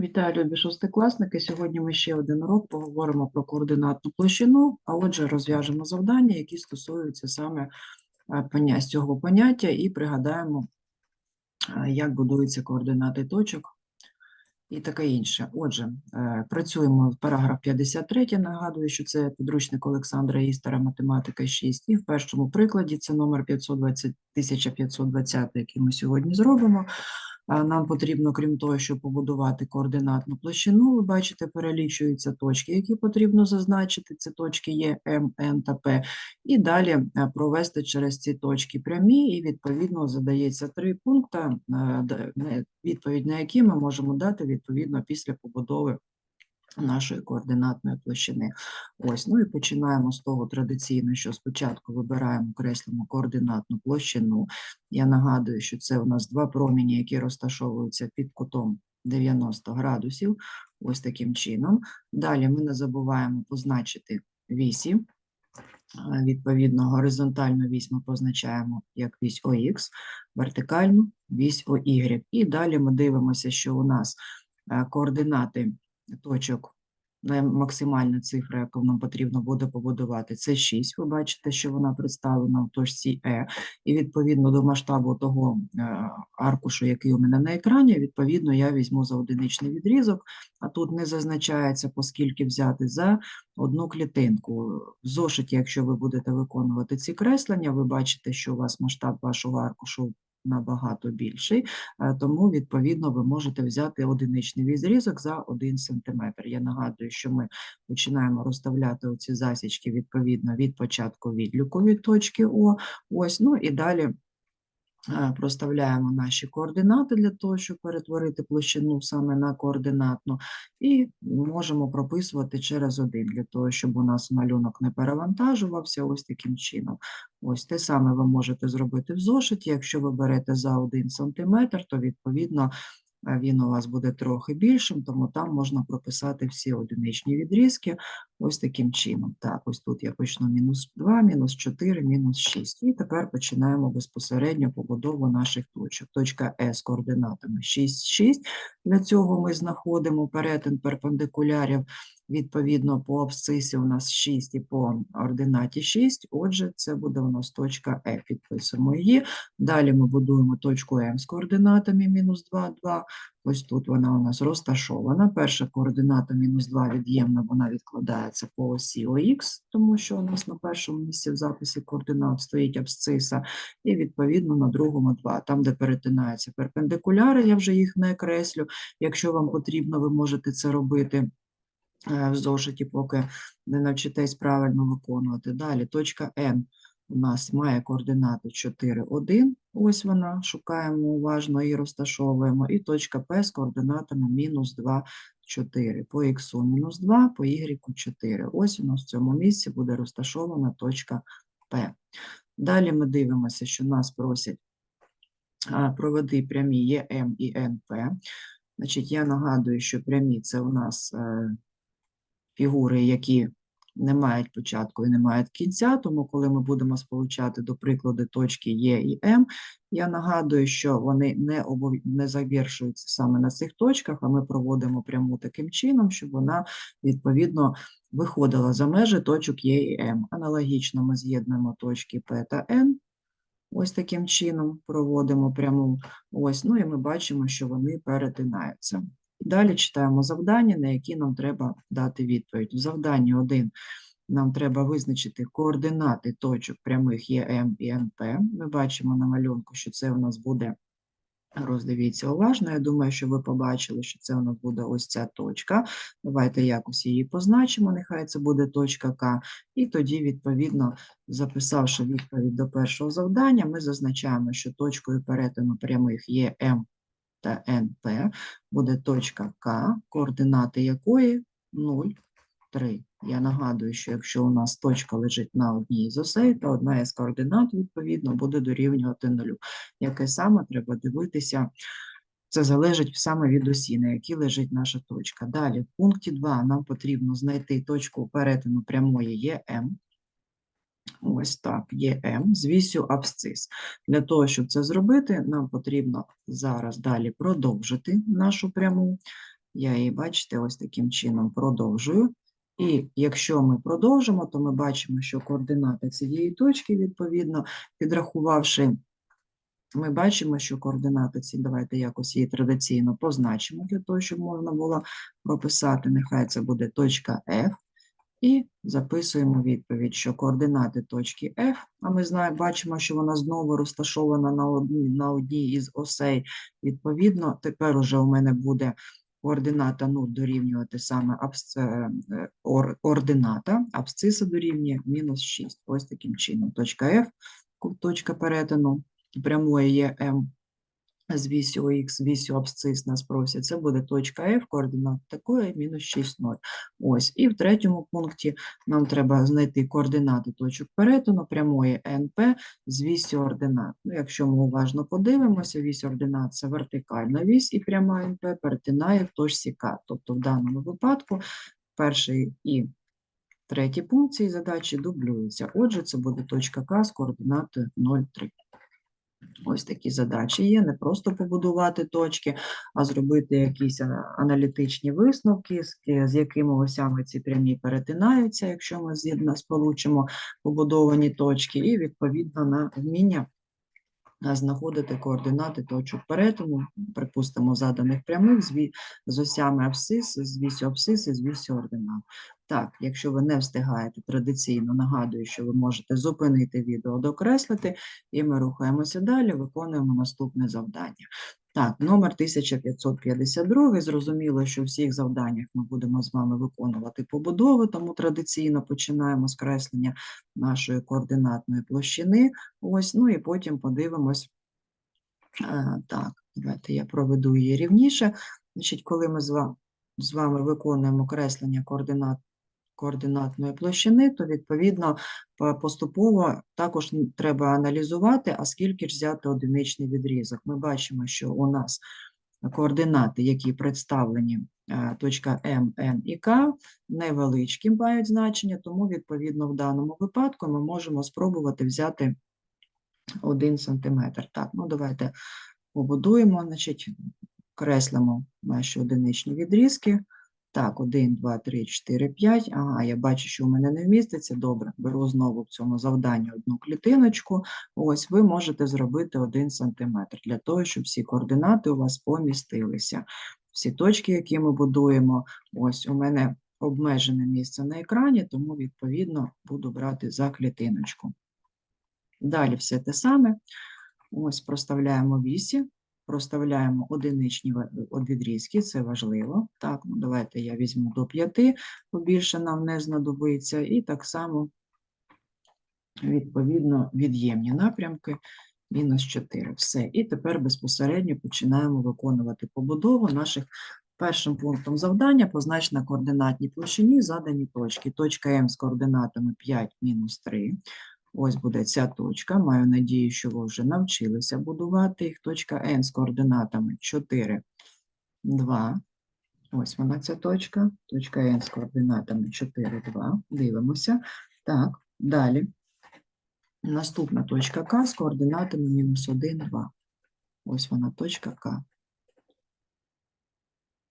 Вітаю, любі шостикласники. Сьогодні ми ще один урок поговоримо про координатну площину, а отже, розв'яжемо завдання, які стосуються саме е, поня- з цього поняття, і пригадаємо, е, як будуються координати точок і таке інше. Отже, е, працюємо в параграф 53. Нагадую, що це підручник Олександра Істера математика 6. І в першому прикладі це номер 520, 1520, який ми сьогодні зробимо. Нам потрібно, крім того, щоб побудувати координатну площину, ви бачите, перелічуються точки, які потрібно зазначити. Це точки Є, М, Н та П. І далі е, провести через ці точки прямі, і відповідно задається три пункти, е, відповідь на які ми можемо дати відповідно після побудови нашої координатної площини. Ось, ну і починаємо з того традиційно, що спочатку вибираємо, креслимо координатну площину. Я нагадую, що це у нас два промені, які розташовуються під кутом 90 градусів, ось таким чином. Далі ми не забуваємо позначити вісі. Відповідно, горизонтальну вісь ми позначаємо як вісь ОХ, вертикальну вісь ОY. І далі ми дивимося, що у нас е, координати точок, максимальна цифра, яку нам потрібно буде побудувати, це 6. Ви бачите, що вона представлена в точці Е. І відповідно до масштабу того е, аркушу, який у мене на екрані, відповідно, я візьму за одиничний відрізок, а тут не зазначається, поскільки взяти за одну клітинку. В зошиті, якщо ви будете виконувати ці креслення, ви бачите, що у вас масштаб вашого аркушу набагато більший, е, тому, відповідно, ви можете взяти одиничний відрізок за 1 см. Я нагадую, що ми починаємо розставляти оці засічки відповідно від початку відліку від точки О. Ось, ну і далі проставляємо наші координати для того, щоб перетворити площину саме на координатну, і можемо прописувати через один, для того, щоб у нас малюнок не перевантажувався ось таким чином. Ось те саме ви можете зробити в зошиті. Якщо ви берете за 1 см, то відповідно е, він у вас буде трохи більшим, тому там можна прописати всі одиничні відрізки ось таким чином. Так, ось тут я почну мінус 2, мінус 4, мінус 6. І тепер починаємо безпосередньо побудову наших точок. Точка С координатами 6, 6. Для цього ми знаходимо перетин перпендикулярів відповідно по абсцисі у нас 6 і по ординаті 6. Отже, це буде у нас точка Е. Підписуємо її. Далі ми будуємо точку М з координатами мінус 2, 2. Ось тут вона у нас розташована. Перша координата мінус 2 від'ємна, вона відкладається по осі ОХ, тому що у нас на першому місці в записі координат стоїть абсциса, і відповідно на другому 2. Там, де перетинаються перпендикуляри, я вже їх не креслю. Якщо вам потрібно, ви можете це робити в зошиті, поки не навчитесь правильно виконувати. Далі точка N у нас має координати 4, 1. Ось вона, шукаємо уважно і розташовуємо. І точка P з координатами мінус 2, 4. По х мінус 2, по y 4. Ось у нас в цьому місці буде розташована точка P. Далі ми дивимося, що нас просять проведи прямі ЄМ і НП. Значить, я нагадую, що прямі це у нас е, фігури, які не мають початку і не мають кінця, тому коли ми будемо сполучати до прикладу точки Е і М, я нагадую, що вони не, обов... не завершуються саме на цих точках, а ми проводимо пряму таким чином, щоб вона відповідно виходила за межі точок Е і М. Аналогічно ми з'єднуємо точки П та Н, ось таким чином проводимо пряму. Ось, ну і ми бачимо, що вони перетинаються. Далі читаємо завдання, на які нам треба дати відповідь. В завданні 1 нам треба визначити координати точок прямих ЄМ і НП. Ми бачимо на малюнку, що це у нас буде, роздивіться уважно, я думаю, що ви побачили, що це у нас буде ось ця точка. Давайте якось її позначимо, нехай це буде точка К. І тоді, відповідно, записавши відповідь до першого завдання, ми зазначаємо, що точкою перетину прямих ЄМ та НП буде точка К, координати якої 0, 3. Я нагадую, що якщо у нас точка лежить на одній з осей, то одна із координат, відповідно, буде дорівнювати нулю. Яке саме треба дивитися, це залежить саме від осі, на якій лежить наша точка. Далі, в пункті 2 нам потрібно знайти точку перетину прямої ЄМ. Ось так, ЄМ з вісю абсцис. Для того, щоб це зробити, нам потрібно зараз далі продовжити нашу пряму. Я її, бачите, ось таким чином продовжую. І якщо ми продовжимо, то ми бачимо, що координати цієї точки, відповідно, підрахувавши, ми бачимо, що координати ці, давайте якось її традиційно позначимо для того, щоб можна було прописати. Нехай це буде точка F. І записуємо відповідь, що координати точки F, а ми знаємо, бачимо, що вона знову розташована на одній, на одній із осей. Відповідно, тепер уже у мене буде координата 0 дорівнювати саме абс- е, е, ор- ордината, абсциса дорівнює мінус 6. Ось таким чином. Точка F, точка перетину прямої є М з вісю х, вісю абсцис нас просять, це буде точка F, координат такої, мінус 6, 0. Ось. І в третьому пункті нам треба знайти координати точок перетину прямої НП з вісю ординат. Ну, якщо ми уважно подивимося, вісь ординат – це вертикальна вісь і пряма НП перетинає в точці К. Тобто в даному випадку перший і третій пункт цієї задачі дублюються. Отже, це буде точка К з координатою 0,3. Ось такі задачі є, не просто побудувати точки, а зробити якісь аналітичні висновки, з, якими осями ці прямі перетинаються, якщо ми з'єдна сполучимо побудовані точки, і відповідно на вміння знаходити координати точок перетину, припустимо, заданих прямих з, осями абсцис, з вісю абсцис і з вісю ординат. Так, якщо ви не встигаєте традиційно, нагадую, що ви можете зупинити відео, докреслити, і ми рухаємося далі, виконуємо наступне завдання. Так, номер 1552. Зрозуміло, що в всіх завданнях ми будемо з вами виконувати побудови, тому традиційно починаємо з креслення нашої координатної площини. Ось, ну і потім подивимось. Е, Так, давайте я проведу її рівніше. Значить, коли ми з вами виконуємо креслення координат координатної площини, то відповідно поступово також треба аналізувати, а скільки ж взяти одиничний відрізок. Ми бачимо, що у нас координати, які представлені е, точка М, Н і К, невеличкі мають значення, тому відповідно в даному випадку ми можемо спробувати взяти 1 см. Так, ну давайте побудуємо, значить, креслимо наші одиничні відрізки. Так, 1, 2, 3, 4, 5. Ага, я бачу, що у мене не вміститься. Добре, беру знову в цьому завданні одну клітиночку. Ось ви можете зробити 1 см для того, щоб всі координати у вас помістилися. Всі точки, які ми будуємо, ось у мене обмежене місце на екрані, тому відповідно буду брати за клітиночку. Далі все те саме. Ось проставляємо вісі, проставляємо одиничні відрізки, це важливо. Так, ну давайте я візьму до 5, бо більше нам не знадобиться. І так само, відповідно, від'ємні напрямки мінус 4. Все. І тепер безпосередньо починаємо виконувати побудову наших першим пунктом завдання познач на координатній площині задані точки. Точка М з координатами 5, мінус 3. Ось буде ця точка. Маю надію, що ви вже навчилися будувати їх. Точка N з координатами 4, 2. Ось вона ця точка. Точка N з координатами 4, 2. Дивимося. Так, далі. Наступна точка К з координатами мінус 1, 2. Ось вона точка К.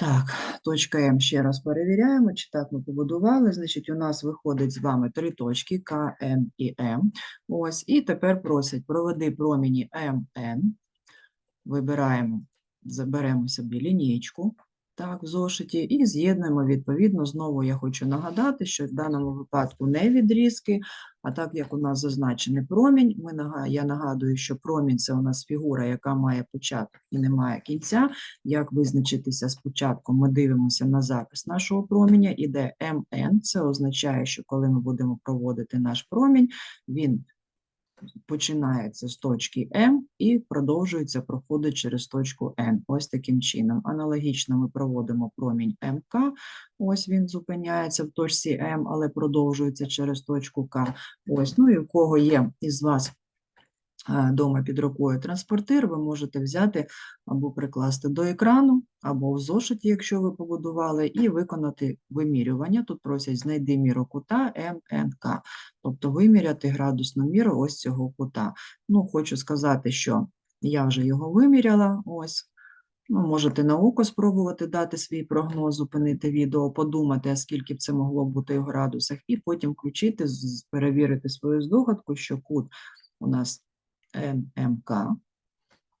Так, точка М ще раз перевіряємо, чи так ми побудували. Значить, у нас виходить з вами три точки К, Н і М. Ось, і тепер просять проведи промені МН. Вибираємо, заберемо собі лінійку, так, в зошиті, і з'єднуємо відповідно. Знову я хочу нагадати, що в даному випадку не відрізки, а так як у нас зазначений промінь, ми, я нагадую, що промінь – це у нас фігура, яка має початок і не має кінця. Як визначитися спочатку? Ми дивимося на запис нашого проміння, іде МН, це означає, що коли ми будемо проводити наш промінь, він починається з точки М і продовжується, проходить через точку Н. Ось таким чином. Аналогічно ми проводимо промінь МК, ось він зупиняється в точці М, але продовжується через точку К. Ось, ну і в кого є із вас вдома під рукою транспортир, ви можете взяти або прикласти до екрану, або в зошиті, якщо ви побудували, і виконати вимірювання. Тут просять знайди міру кута МНК, тобто виміряти градусну міру ось цього кута. Ну, хочу сказати, що я вже його виміряла, ось, Ну, можете на око спробувати дати свій прогноз, зупинити відео, подумати, а скільки б це могло бути в градусах, і потім включити, перевірити свою здогадку, що кут у нас ММК,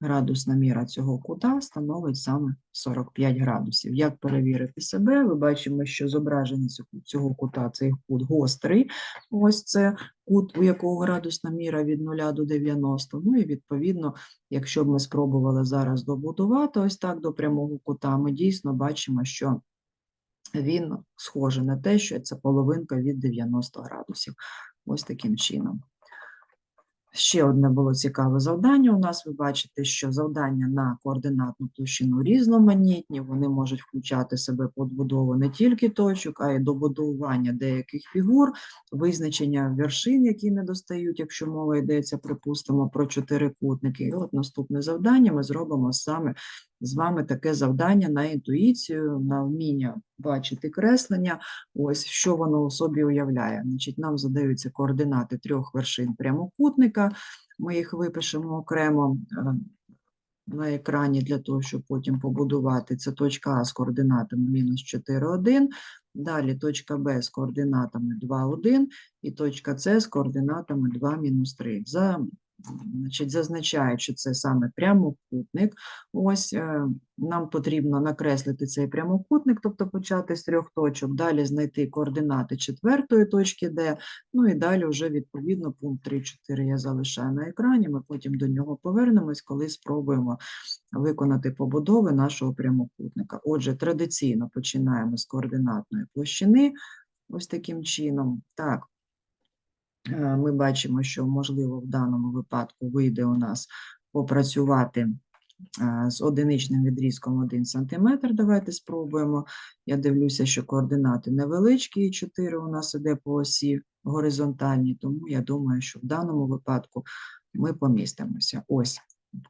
градусна міра цього кута становить саме 45 градусів. Як перевірити себе? Ми бачимо, що зображення цього- кута, цей кут гострий. Ось це кут, у якого градусна міра від 0 до 90. Ну і відповідно, якщо б ми спробували зараз добудувати ось так до прямого кута, ми дійсно бачимо, що він схожий на те, що це половинка від 90 градусів. Ось таким чином. Ще одне було цікаве завдання. У нас ви бачите, що завдання на координатну площину різноманітні, вони можуть включати в себе подбудову не тільки точок, а й добудування деяких фігур, визначення вершин, які не достають, якщо мова йдеться, припустимо, про чотирикутники. І от наступне завдання ми зробимо саме з вами таке завдання на інтуїцію, на вміння бачити креслення. Ось що воно у собі уявляє. Значить, нам задаються координати трьох вершин прямокутника. Ми їх випишемо окремо е, на екрані для того, щоб потім побудувати. Це точка А з координатами мінус 4, 1, далі точка Б з координатами 2, 1 і точка С з координатами 2, мінус 3. За, значить, зазначають, що це саме прямокутник. Ось е, нам потрібно накреслити цей прямокутник, тобто почати з трьох точок, далі знайти координати четвертої точки Д, ну і далі вже відповідно пункт 3-4 я залишаю на екрані, ми потім до нього повернемось, коли спробуємо виконати побудови нашого прямокутника. Отже, традиційно починаємо з координатної площини, ось таким чином. Так, ми бачимо, що можливо в даному випадку вийде у нас попрацювати е, з одиничним відрізком 1 см. Давайте спробуємо. Я дивлюся, що координати невеличкі, і 4 у нас іде по осі горизонтальні, тому я думаю, що в даному випадку ми помістимося. Ось,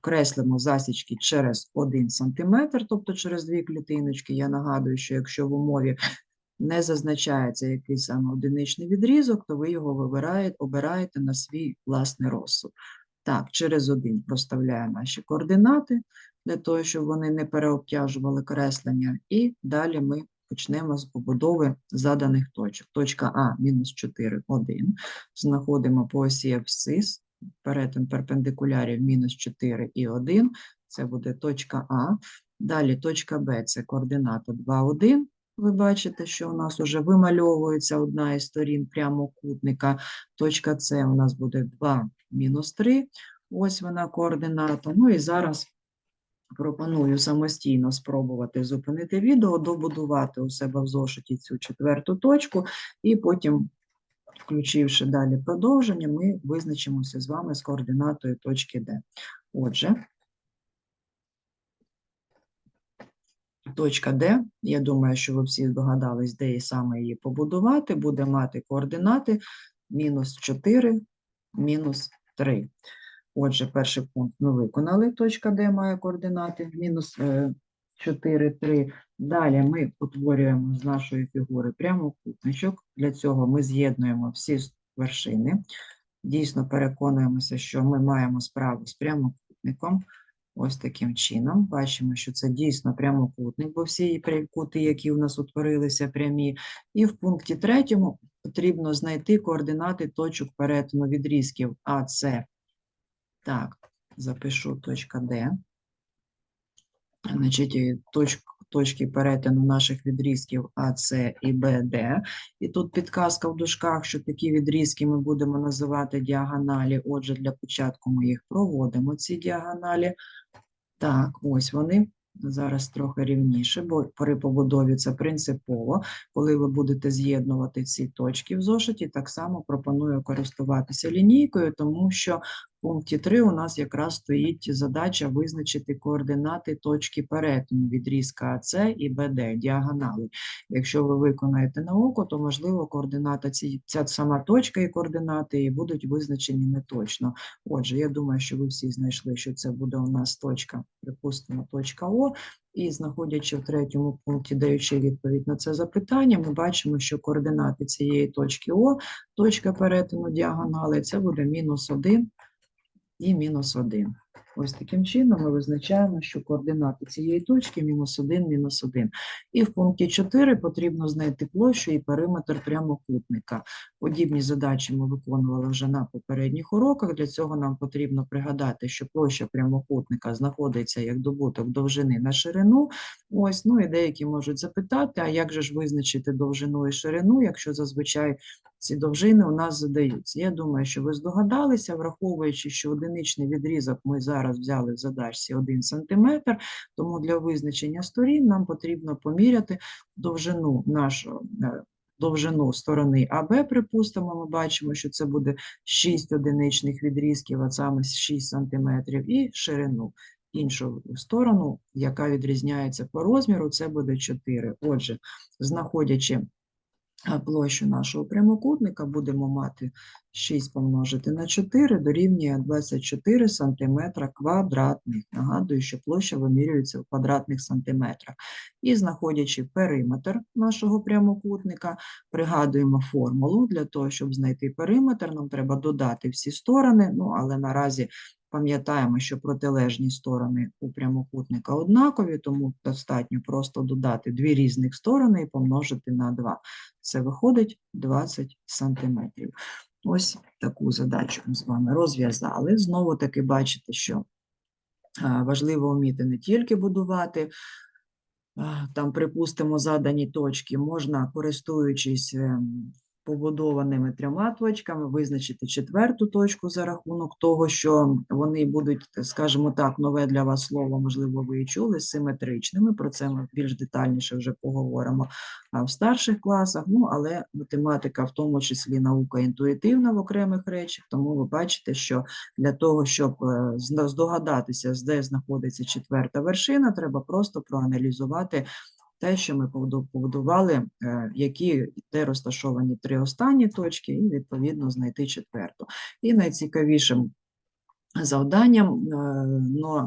креслимо засічки через 1 см, тобто через дві клітиночки. Я нагадую, що якщо в умові не зазначається який саме одиничний відрізок, то ви його вибираєте, обираєте на свій власний розсуд. Так, через один проставляємо наші координати для того, щоб вони не переобтяжували креслення. І далі ми почнемо з побудови заданих точок. Точка А мінус 4, 1. Знаходимо по осі абсцис, перетин перпендикулярів мінус 4 і 1. Це буде точка А. Далі точка Б це координата 2, 1. Ви бачите, що у нас вже вимальовується одна із сторін прямокутника. Точка С у нас буде 2, мінус 3. Ось вона координата. Ну і зараз пропоную самостійно спробувати зупинити відео, добудувати у себе в зошиті цю четверту точку, і потім, включивши далі продовження, ми визначимося з вами з координатою точки Д. Отже, точка Д, я думаю, що ви всі здогадались, де і саме її побудувати, буде мати координати мінус 4, мінус 3. Отже, перший пункт ми виконали. Точка Д має координати мінус е, 4, 3. Далі ми утворюємо з нашої фігури прямокутничок. Для цього ми з'єднуємо всі вершини. Дійсно переконуємося, що ми маємо справу з прямокутником. Ось таким чином. Бачимо, що це дійсно прямокутник, бо всі кути, які у нас утворилися, прямі. І в пункті третьому потрібно знайти координати точок перетину відрізків АС. Так, запишу точка Д. Значить, і точ, точки перетину наших відрізків АС і БД. І тут підказка в дужках, що такі відрізки ми будемо називати діагоналі. Отже, для початку ми їх проводимо, ці діагоналі. Так, ось вони. Зараз трохи рівніше, бо при побудові це принципово. Коли ви будете з'єднувати ці точки в зошиті, так само пропоную користуватися лінійкою, тому що пункті 3 у нас якраз стоїть задача визначити координати точки перетину відрізка АС і БД, діагонали. Якщо ви виконаєте на око, то можливо координата ці, ця сама точка і координати і будуть визначені неточно. Отже, я думаю, що ви всі знайшли, що це буде у нас точка, припустимо, точка О. І знаходячи в третьому пункті, даючи відповідь на це запитання, ми бачимо, що координати цієї точки О, точка перетину діагонали, це буде мінус 1 і мінус 1. Ось таким чином ми визначаємо, що координати цієї точки мінус 1, мінус 1. І в пункті 4 потрібно знайти площу і периметр прямокутника. Подібні задачі ми виконували вже на попередніх уроках. Для цього нам потрібно пригадати, що площа прямокутника знаходиться як добуток довжини на ширину. Ось, ну і деякі можуть запитати, а як же ж визначити довжину і ширину, якщо зазвичай ці довжини у нас задаються. Я думаю, що ви здогадалися, враховуючи, що одиничний відрізок ми зараз взяли в задачці 1 см, тому для визначення сторін нам потрібно поміряти довжину нашого. Довжину сторони АБ, припустимо, ми бачимо, що це буде 6 одиничних відрізків, а саме 6 см, і ширину іншу сторону, яка відрізняється по розміру, це буде 4. Отже, знаходячи площу нашого прямокутника, будемо мати 6 помножити на 4 дорівнює 24 сантиметра квадратних. Нагадую, що площа вимірюється в квадратних сантиметрах. І знаходячи периметр нашого прямокутника, пригадуємо формулу. Для того, щоб знайти периметр, нам треба додати всі сторони, ну, але наразі Пам'ятаємо, що протилежні сторони у прямокутника однакові, тому достатньо просто додати дві різних сторони і помножити на 2. Це виходить 20 сантиметрів. Ось таку задачу ми з вами розв'язали. Знову таки бачите, що важливо вміти не тільки будувати, там, припустимо, задані точки, можна, користуючись ем, побудованими трьома точками, визначити четверту точку за рахунок того, що вони будуть, скажімо так, нове для вас слово, можливо, ви і чули, симетричними. Про це ми більш детальніше вже поговоримо в старших класах. Ну, але математика, в тому числі наука інтуїтивна в окремих речах, тому ви бачите, що для того, щоб е, здогадатися, де знаходиться четверта вершина, треба просто проаналізувати те, що ми побуду- побудували, е, які де розташовані три останні точки, і відповідно знайти четверту. І найцікавішим завданням е,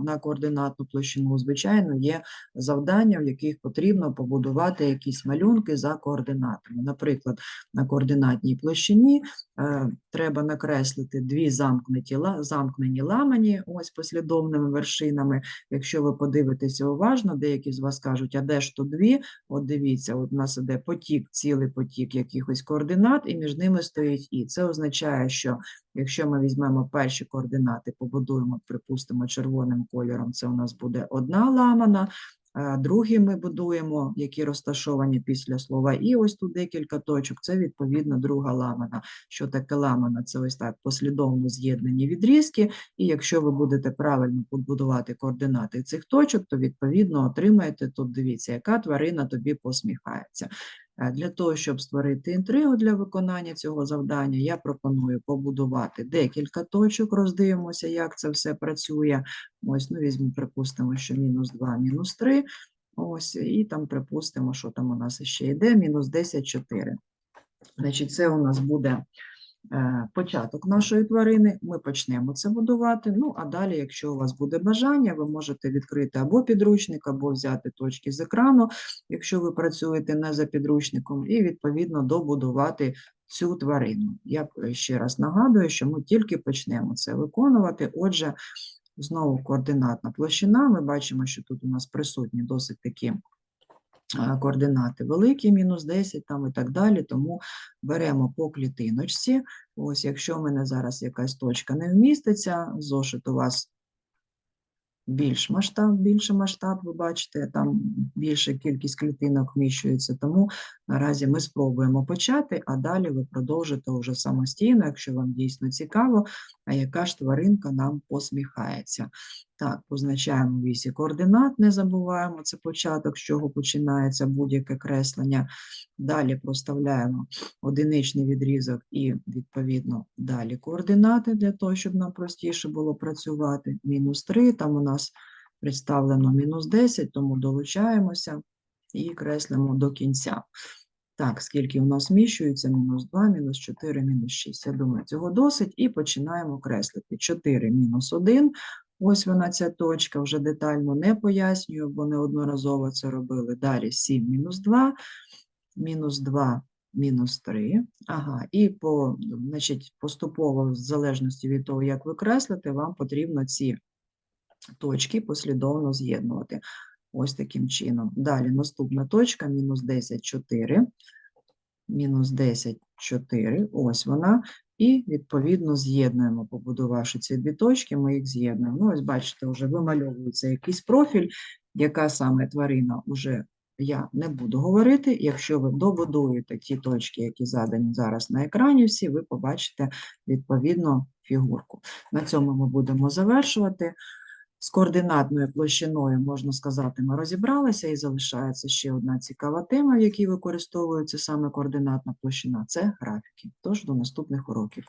на координатну площину, звичайно, є завдання, в яких потрібно побудувати якісь малюнки за координатами. Наприклад, на координатній площині е, треба накреслити дві замкнуті, ла- замкнені ламані, ось послідовними вершинами. Якщо ви подивитеся уважно, деякі з вас кажуть, а де ж то дві? От дивіться, от у нас іде потік, цілий потік якихось координат, і між ними стоїть і. Це означає, що Якщо ми візьмемо перші координати, побудуємо, припустимо, червоним кольором, це у нас буде одна ламана, а другі ми будуємо, які розташовані після слова і, ось тут декілька точок, це відповідно друга ламана. Що таке ламана? Це ось так послідовно з'єднані відрізки, і якщо ви будете правильно побудувати координати цих точок, то відповідно отримаєте тут, дивіться, яка тварина тобі посміхається. Е, Для того, щоб створити інтригу для виконання цього завдання, я пропоную побудувати декілька точок, роздивимося, як це все працює. Ось, ну, візьмемо, припустимо, що мінус 2, мінус 3. Ось, і там припустимо, що там у нас ще йде, мінус 10, 4. Значить, це у нас буде початок нашої тварини. Ми почнемо це будувати. Ну, а далі, якщо у вас буде бажання, ви можете відкрити або підручник, або взяти точки з екрану, якщо ви працюєте не за підручником, і відповідно добудувати цю тварину. Я е, ще раз нагадую, що ми тільки почнемо це виконувати. Отже, знову координатна площина. Ми бачимо, що тут у нас присутні досить такі координати великі, мінус 10 там і так далі, тому беремо по клітиночці. Ось, якщо в мене зараз якась точка не вміститься, зошит у вас більш масштаб, більше масштаб, ви бачите, там більша кількість клітинок вміщується, тому наразі ми спробуємо почати, а далі ви продовжите вже самостійно, якщо вам дійсно цікаво, а яка ж тваринка нам посміхається. Так, позначаємо вісі координат, не забуваємо, це початок, з чого починається будь-яке креслення. Далі проставляємо одиничний відрізок і, відповідно, далі координати для того, щоб нам простіше було працювати. Мінус 3, там у нас представлено мінус 10, тому долучаємося і креслимо до кінця. Так, скільки у нас зміщується? Мінус 2, мінус 4, мінус 6. Я думаю, цього досить. І починаємо креслити. 4 мінус 1. Ось вона ця точка, вже детально не пояснюю, бо неодноразово це робили. Далі 7 мінус 2, мінус 2, мінус 3. Ага, і по, значить, поступово, в залежності від того, як ви креслите, вам потрібно ці точки послідовно з'єднувати. Ось таким чином. Далі наступна точка мінус 10, 4. Мінус 10, 4. Ось вона. І відповідно з'єднуємо, побудувавши ці дві точки, ми їх з'єднуємо. Ну, ось бачите, вже вимальовується якийсь профіль, яка саме тварина вже я не буду говорити. Якщо ви добудуєте ті точки, які задані зараз на екрані, всі, ви побачите відповідно фігурку. На цьому ми будемо завершувати. З координатною площиною, можна сказати, ми розібралися і залишається ще одна цікава тема, в якій використовується саме координатна площина це графіки. Тож до наступних уроків.